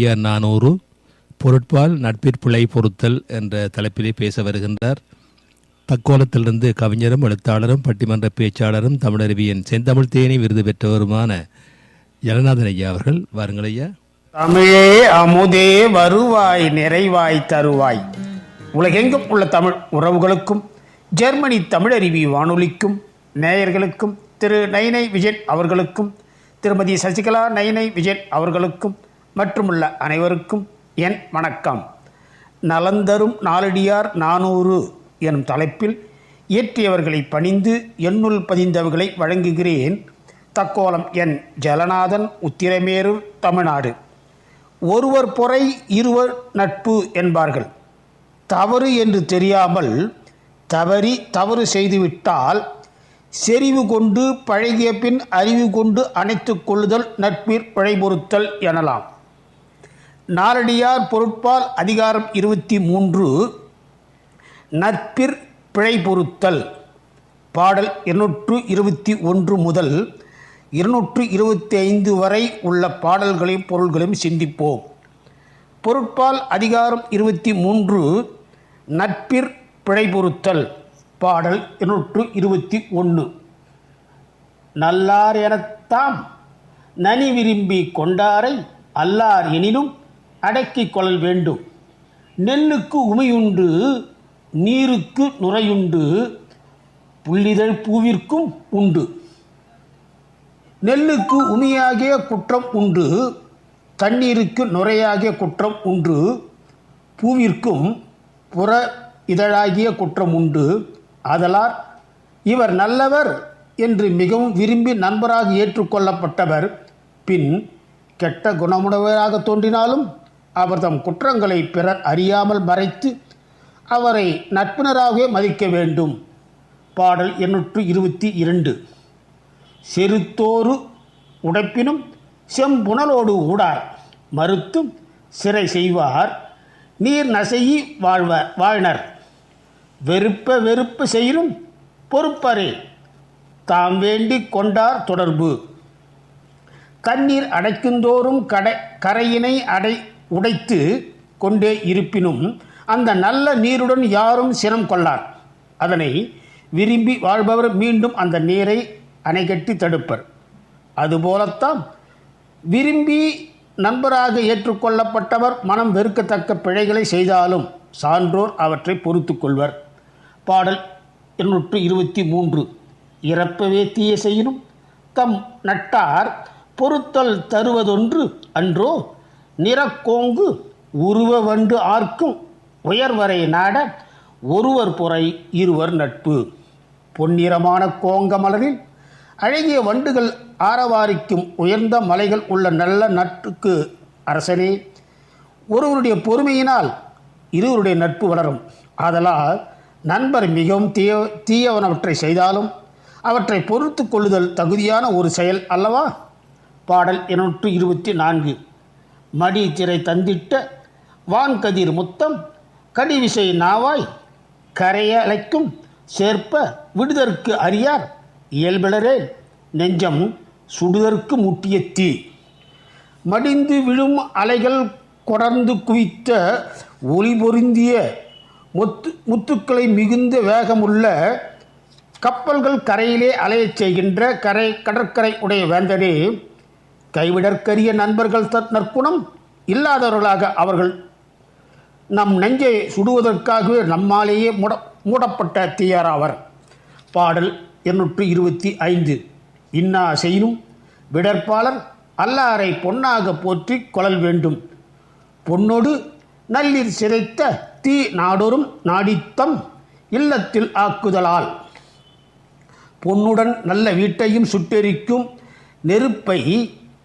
ஐயா நானூறு பொருட்பால் நட்பிற்பிழை பொருத்தல் என்ற தலைப்பிலே பேச வருகின்றார். தக்கோலத்திலிருந்து கவிஞரும் எழுத்தாளரும் பட்டிமன்ற பேச்சாளரும் தமிழருவியின் செந்தமிழ் தேனி விருது பெற்றவருமான ஜலநாதன் ஐயா அவர்கள் வாருங்கள் ஐயா. தமிழே அமுதே வருவாய் நிறைவாய் தருவாய். உலகெங்கும் உள்ள தமிழ் உறவுகளுக்கும் ஜெர்மனி தமிழருவி வானொலிக்கும் நேயர்களுக்கும் திரு நைனை விஜயன் அவர்களுக்கும் திருமதி சசிகலா நைனை விஜயன் அவர்களுக்கும் மற்றுமுள்ள அனைவருக்கும் என் வணக்கம். நலந்தரும் நாலடியார் நானூறு எனும் தலைப்பில் இயற்றியவர்களை பணிந்து எண்ணுள் பதிந்தவர்களை வழங்குகிறேன். தக்கோலம் என் ஜலநாதன் உத்திரமேரூர் தமிழ்நாடு. ஒருவர் பொறை இருவர் நட்பு என்பார்கள். தவறு என்று தெரியாமல் தவறி தவறு செய்துவிட்டால் செறிவு கொண்டு பழகிய பின் அறிவு கொண்டு அணைத்து கொள்ளுதல் நட்பிற் பிழைபொருத்தல் எனலாம். நாலடியார் பொருட்பால் அதிகாரம் இருபத்தி மூன்று. நற்பிற் பிழை பொருத்தல். பாடல் இருநூற்று இருபத்தி ஒன்று முதல் இருநூற்று இருபத்தி ஐந்து வரை உள்ள பாடல்களையும் பொருள்களையும் சிந்திப்போம். பொருட்பால் அதிகாரம் இருபத்தி மூன்று. நட்பிற் பிழை பொருத்தல். பாடல் இருநூற்று இருபத்தி ஒன்று. நல்லார் எனத்தாம் நனி விரும்பி கொண்டாரை அல்லார் எனினும் அடக்கிக் கொள்ளல் வேண்டும். நெல்லுக்கு உமையுண்டு நீருக்கு நுரையுண்டு புள்ளிதழ் பூவிற்கும் உண்டு. நெல்லுக்கு உமியாகிய குற்றம் உண்டு தண்ணீருக்கு நுரையாகிய குற்றம் உண்டு பூவிற்கும் புற இதழாகிய குற்றம் உண்டு. ஆதலால் இவர் நல்லவர் என்று மிகவும் விரும்பி நண்பராக ஏற்றுக்கொள்ளப்பட்டவர். பின் கெட்ட குணமுடையவராக தோன்றினாலும் அவர் தம் குற்றங்களை பிறர் அறியாமல் மறைத்து அவரை நட்பினராகவே மதிக்க வேண்டும். பாடல் எண்ணூற்று இருபத்தி இரண்டு. செருத்தோறு உடைப்பினும் செம்புணலோடு ஊடார். மறுத்தும் சிறை செய்வார். நீர் நசையி வாழ்வ வாழ்னர் வெறுப்ப வெறுப்பு செய்யும் பொறுப்பரே. தாம் வேண்டி கொண்டார் தொடர்பு. தண்ணீர் அடைக்குந்தோறும் கடை கரையினை அடை உடைத்து கொண்டே இருப்பினும் அந்த நல்ல நீருடன் யாரும் சினம் கொள்ளார். அதனை விரும்பி வாழ்பவர் மீண்டும் அந்த நீரை அணைகட்டி தடுப்பர். அதுபோலத்தான் விரும்பி நண்பராக ஏற்றுக்கொள்ளப்பட்டவர் மனம் வெறுக்கத்தக்க பிழைகளை செய்தாலும் சான்றோர் அவற்றை பொறுத்து கொள்வர். பாடல் இருநூற்று இருபத்தி மூன்று. இறப்பவே தீய செய்யினும் தம் நட்டார் பொறுத்தல் தருவதொன்று அன்றோ நிறக்கோங்கு உருவ வண்டு ஆர்க்கும் உயர்வரை நாட ஒருவர் புறை இருவர் நட்பு. பொன்னிறமான கோங்க மலரில் அழகிய வண்டுகள் ஆரவாரிக்கும் உயர்ந்த மலைகள் உள்ள நல்ல நட்புக்கு அரசனே ஒருவருடைய பொறுமையினால் இருவருடைய நட்பு வளரும். ஆதலால் நண்பர் மிகவும் தீய தீயவனவற்றை செய்தாலும் அவற்றை பொறுத்து கொள்ளுதல் தகுதியான ஒரு செயல் அல்லவா? பாடல் இருநூற்று இருபத்தி நான்கு. மடி திரை தந்திட்ட வான்கதிர் முத்தம் கடிவிசை நாவாய் கரையலைக்கும் சேர்ப்ப விடுதற்கு அறியார் இயல்பிலரே நெஞ்சம் சுடுதற்கு முட்டிய தீ. மடிந்து விழும் அலைகள் கொடர்ந்து குவித்த ஒளி பொருந்திய முத்து முத்துக்களை மிகுந்த வேகமுள்ள கப்பல்கள் கரையிலே அலையச் செய்கின்ற கரை கடற்கரை உடைய வேந்தனே கைவிடற்கரிய நண்பர்கள் தத் நற்குணம் இல்லாதவர்களாக அவர்கள் நம் நெஞ்சை சுடுவதற்காகவே நம்மாலேயே மூட மூடப்பட்ட தீயாராவர் பாடல் இருநூற்று இருபத்தி ஐந்து. இன்னா செய்யும் விடற்பாளர் அல்லாரை பொன்னாக போற்றி கொள்ளல் வேண்டும். பொன்னொடு நல்லிர் சிதைத்த தீ நாடொரும் நாடித்தம் இல்லத்தில் ஆக்குதலால். பொன்னுடன் நல்ல வீட்டையும் சுட்டெரிக்கும் நெருப்பை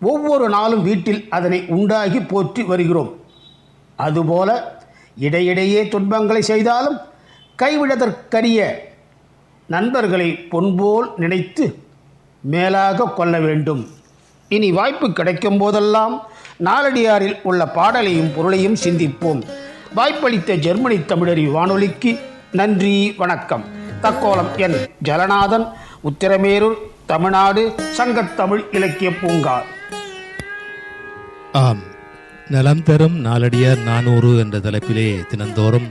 ஒவ்வொரு நாளும் வீட்டில் அதனை உண்டாகி போற்றி வருகிறோம். அதுபோல இடையிடையே துன்பங்களை செய்தாலும் கைவிடதற்கரிய நண்பர்களை பொன்போல் நினைத்து மேலாக கொள்ள வேண்டும். இனி வாய்ப்பு கிடைக்கும் போதெல்லாம் நாலடியாரில் உள்ள பாடலையும் பொருளையும் சிந்திப்போம். வாய்ப்பளித்த ஜெர்மனி தமிழறி வானொலிக்கு நன்றி வணக்கம். தக்கோலம் என் ஜலநாதன் உத்திரமேரூர் தமிழ்நாடு சங்கத்தமிழ் இலக்கிய பூங்கா. ஆம். நலம் தரும் நாளடியார் நானூறு என்ற தலைப்பிலே தினந்தோறும்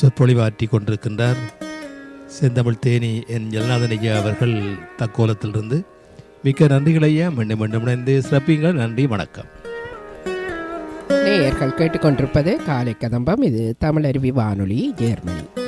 சொற்பொழிவாற்றி கொண்டிருக்கின்றார் செந்தமிழ் தேனி என் ஜெகநாதன் ஐயா அவர்கள் தக்கோலத்திலிருந்து. மிக்க நன்றிகள் ஐயா. மீண்டும் மீண்டும் இணைந்து சிறப்பிங்கள் நன்றி வணக்கம். நேயர்கள் கேட்டுக்கொண்டிருப்பது காலை கதம்பம். இது தமிழருவி வானொலி ஜேர்மனி.